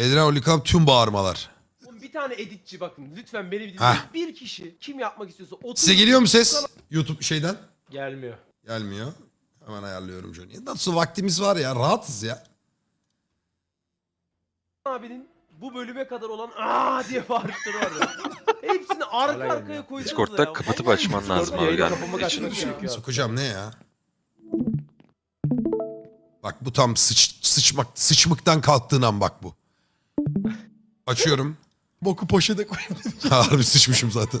Edren Olikam tüm bağırmalar. Oğlum bir tane editçi bakın lütfen beni bir dinleyin. Bir kişi kim yapmak istiyorsa otur. Size geliyor mu ses? YouTube şeyden. Gelmiyor. Gelmiyor. Hemen ayarlıyorum Johnny'ye. Nasıl vaktimiz var ya rahatız ya. Abinin bu bölüme kadar olan aa diye bağırışları var. ya. Hepsini arka arkaya koysanız Discord'da kapatıp açman lazım abi açmak gerekiyor. Sokacağım ne ya? Bak bu tam sıç, sıçmak, sıçmıktan kalktığın an bak bu. Açıyorum. Boku poşete koyayım. Harbi sıçmışım zaten.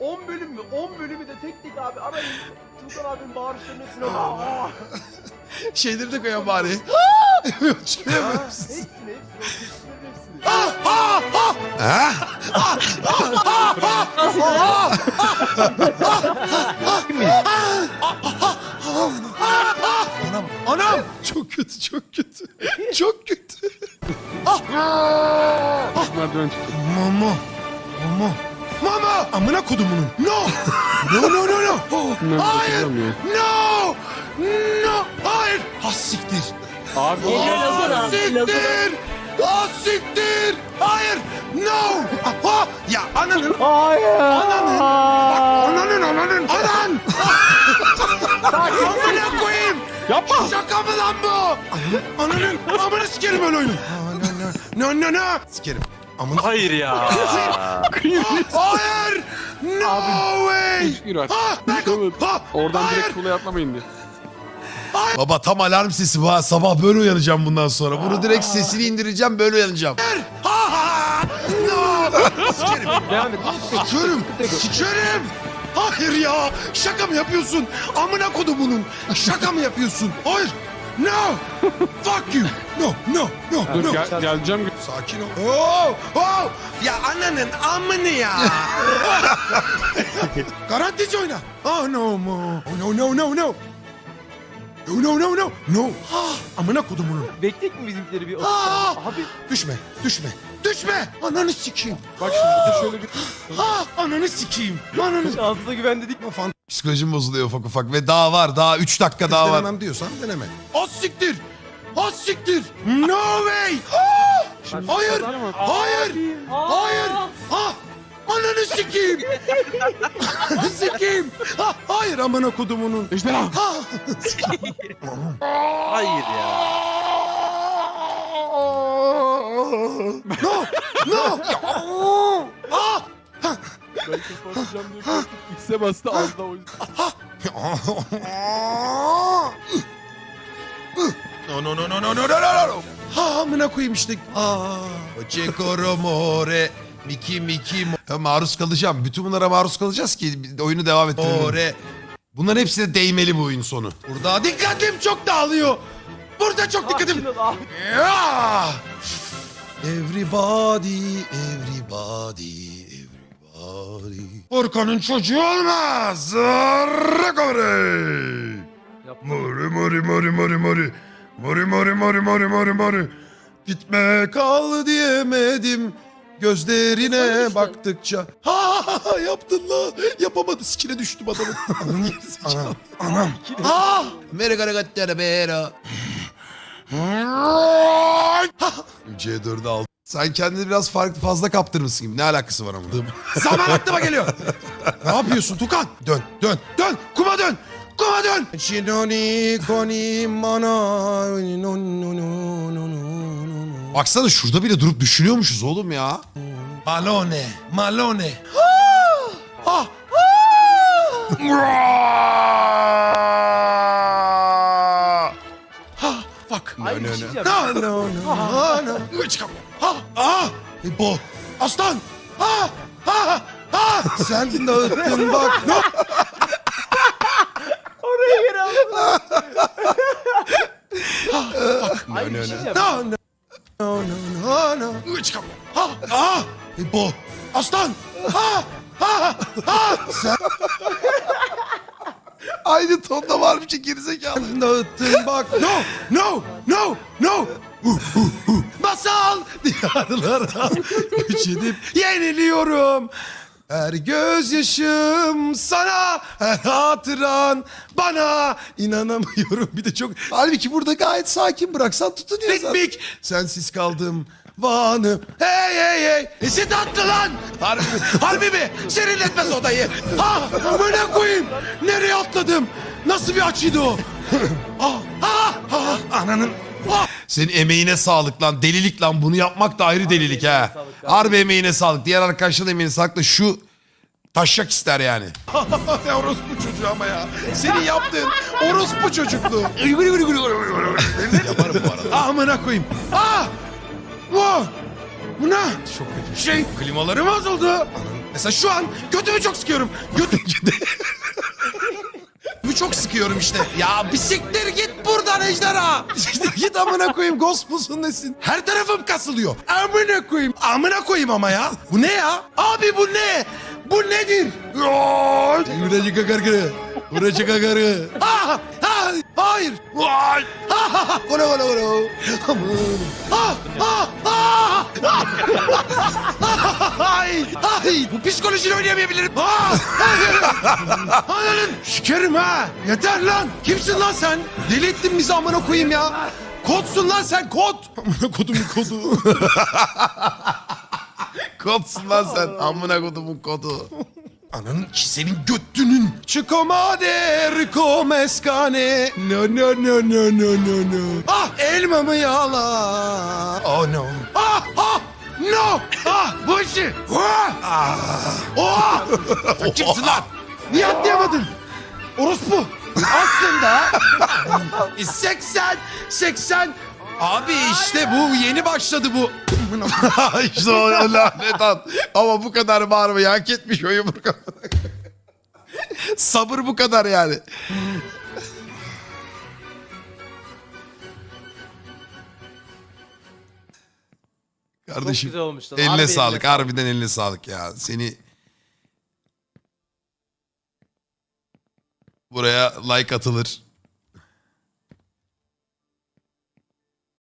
10 bölüm mü? 10 bölümü de tek tek abi arayın. Tuğkan abinin bağırışlarının hepsine aa, Şeyleri de koyan bari. hepsini hepsini. hepsini. Ha? Anam, anam. Çok kötü, çok kötü. Merdiven çıktı. Mama. Mama. Mama. Amına kodumunun. No. No, no, no, no. Bunları Hayır. No. No. Hayır. Ha siktir. Abi Ha siktir. Ha siktir. Hayır. No. Ha. Ya ananın. Hayır. Ananın. Bak ananın ananın. Anan. Amına koyayım. Yapma. Şaka mı lan bu? Ananın. Amına sikerim öyle oyunu. No no no. Sikerim. Amına. Hayır ya. Hayır. No way. Ha. Oradan Hayır. direkt kula atlamayın diye. Baba tam alarm sesi bu ha. Sabah böyle uyanacağım bundan sonra. Bunu direkt sesini indireceğim böyle uyanacağım. Ha ha. No. Sikerim. Devam et. Sikerim. Sikerim. Hayır ya. Şaka mı yapıyorsun? Amına kodumunun. Şaka mı yapıyorsun? Hayır. No. Fuck you. No, no, no, Dur no. gel, geleceğim. Sakin ol. Oh, oh. Ya ananın amını ya. Garantici oyna. Oh no mo. Oh, no no no no. No no no no. No. Ah, amına kodumunun. Bekleyek mi bizimkileri bir? Aa! Abi Düşme, düşme, düşme. Ananı sikeyim. Bak şimdi şöyle bir... Ah, ananı sikeyim. Ananı şansına güven dedik mi? Fan. Psikolojim bozuluyor ufak ufak ve daha var. Daha 3 dakika daha var. Denemem diyorsan deneme. Az siktir. Az siktir. No way. Şimdi Hayır. Hayır. Hayır. Ha. Ananı sikeyim. Ananı sikeyim. Ha, hayır amına kodumunun. Ejderha. Ha. Hayır ya. No. No. Kapatacağım diye korkup X'e bastı az da o yüzden. No no no no no no no no no. Ha amına koyayım işte. Aa. Çekoro more. Miki miki mo- Ya maruz kalacağım. Bütün bunlara maruz kalacağız ki oyunu devam ettirelim. More. Bunların hepsine değmeli bu oyun sonu. Burada dikkatim çok dağılıyor. Burada çok dikkatim. Yeah! Everybody, everybody, everybody. Orkan'ın çocuğu olmaz. Recovery. Yapma. Mori mori mori mori mori. Mori mori mori mori mori mori. Gitme kal diyemedim. Gözlerine baktıkça. Ha, ha, ha yaptın la. Yapamadı sikine düştüm adamın. Anam. Anam. Ha. Mere gara gattara bera. C4'ü aldım. Sen kendini biraz farklı fazla kaptırmışsın gibi. Ne alakası var ama? Zaman aklıma geliyor. ne yapıyorsun Tukan? Dön, dön, dön. Kuma dön. Kuma dön. Çinoni koni mana. Baksana şurada bile durup düşünüyormuşuz oğlum ya. Malone, Malone. Ah, ah. Ha, fuck. Ay, bir şey. No, no, no, no, no. Ha, ah, e, bu. Aslan. Ha, ha, ha. Sen dağıttın bak. No. Oraya geri alın. Ay bir no, şey no. diyeceğim. No, no, no, no, no, no. Çıkam. Ha, ah, e, bu. Aslan. Ha, ha, ha. Sen... Aynı tonda var bir şey gerizekalı. Dağıttın bak. No, no, no, no. Masal diyarlara güç edip yeniliyorum. Her gözyaşım sana, her hatıran bana inanamıyorum. Bir de çok... Halbuki burada gayet sakin bıraksan tutunuyor Ritmik. Sensiz kaldım vanı. Hey hey hey. Nesi tatlı lan? Harbi, harbi mi? Serinletmez odayı. Ha, amına koyayım. Nereye atladım? Nasıl bir açıydı o? ah, ah, ah, ananın. Ah. Senin emeğine sağlık lan. Delilik lan. Bunu yapmak da ayrı delilik ha. Harbi emeğine sağlık. Diğer arkadaşların emeğine sağlık da şu taşak ister yani. ya orospu çocuğu ama ya. Senin yaptığın orospu çocukluğu. Yaparım bu arada. Amına koyayım. Ah! Wow! Bu ne? Çok kötü. Şey, klimaları bozuldu. Mesela şu an götümü çok sıkıyorum. Götüm... Bu çok sıkıyorum işte. Ya bir siktir git buradan ejderha. Siktir git amına koyayım ghost musun nesin? Her tarafım kasılıyor. Amına koyayım. Amına koyayım ama ya. Bu ne ya? Abi bu ne? Bu nedir? Buracı kakargı. Buracı kakargı. Ah! Hayır. Vay! Ah! ah, ah. Kola kola kola. Aman. Ah! Ay! Ay! Bu psikolojiyle oynayamayabilirim. Ah! Ananın şikerim ha. Yeter lan. Kimsin lan sen? Deli ettin bizi amına koyayım ya. Kodsun lan sen kod. Amına kodumun kodu. Kodsun lan sen. Amına kodumun kodu. Ananın ki senin göttünün. Çıkomade rico meskane. No no no no no no no. Ah elmamı yala. Oh no. Ah ah no. Ah bu işi. Ah. Oh. Sen kimsin lan? Niye atlayamadın? Orospu. Aslında 80 80 Abi işte bu yeni başladı bu. işte o lanet at. Ama bu kadar bağırmayı hak etmiş o yumruk. Sabır bu kadar yani. Çok Kardeşim güzel olmuş lan. eline Harbi sağlık. Harbiden eline sağlık ya. Seni buraya like atılır.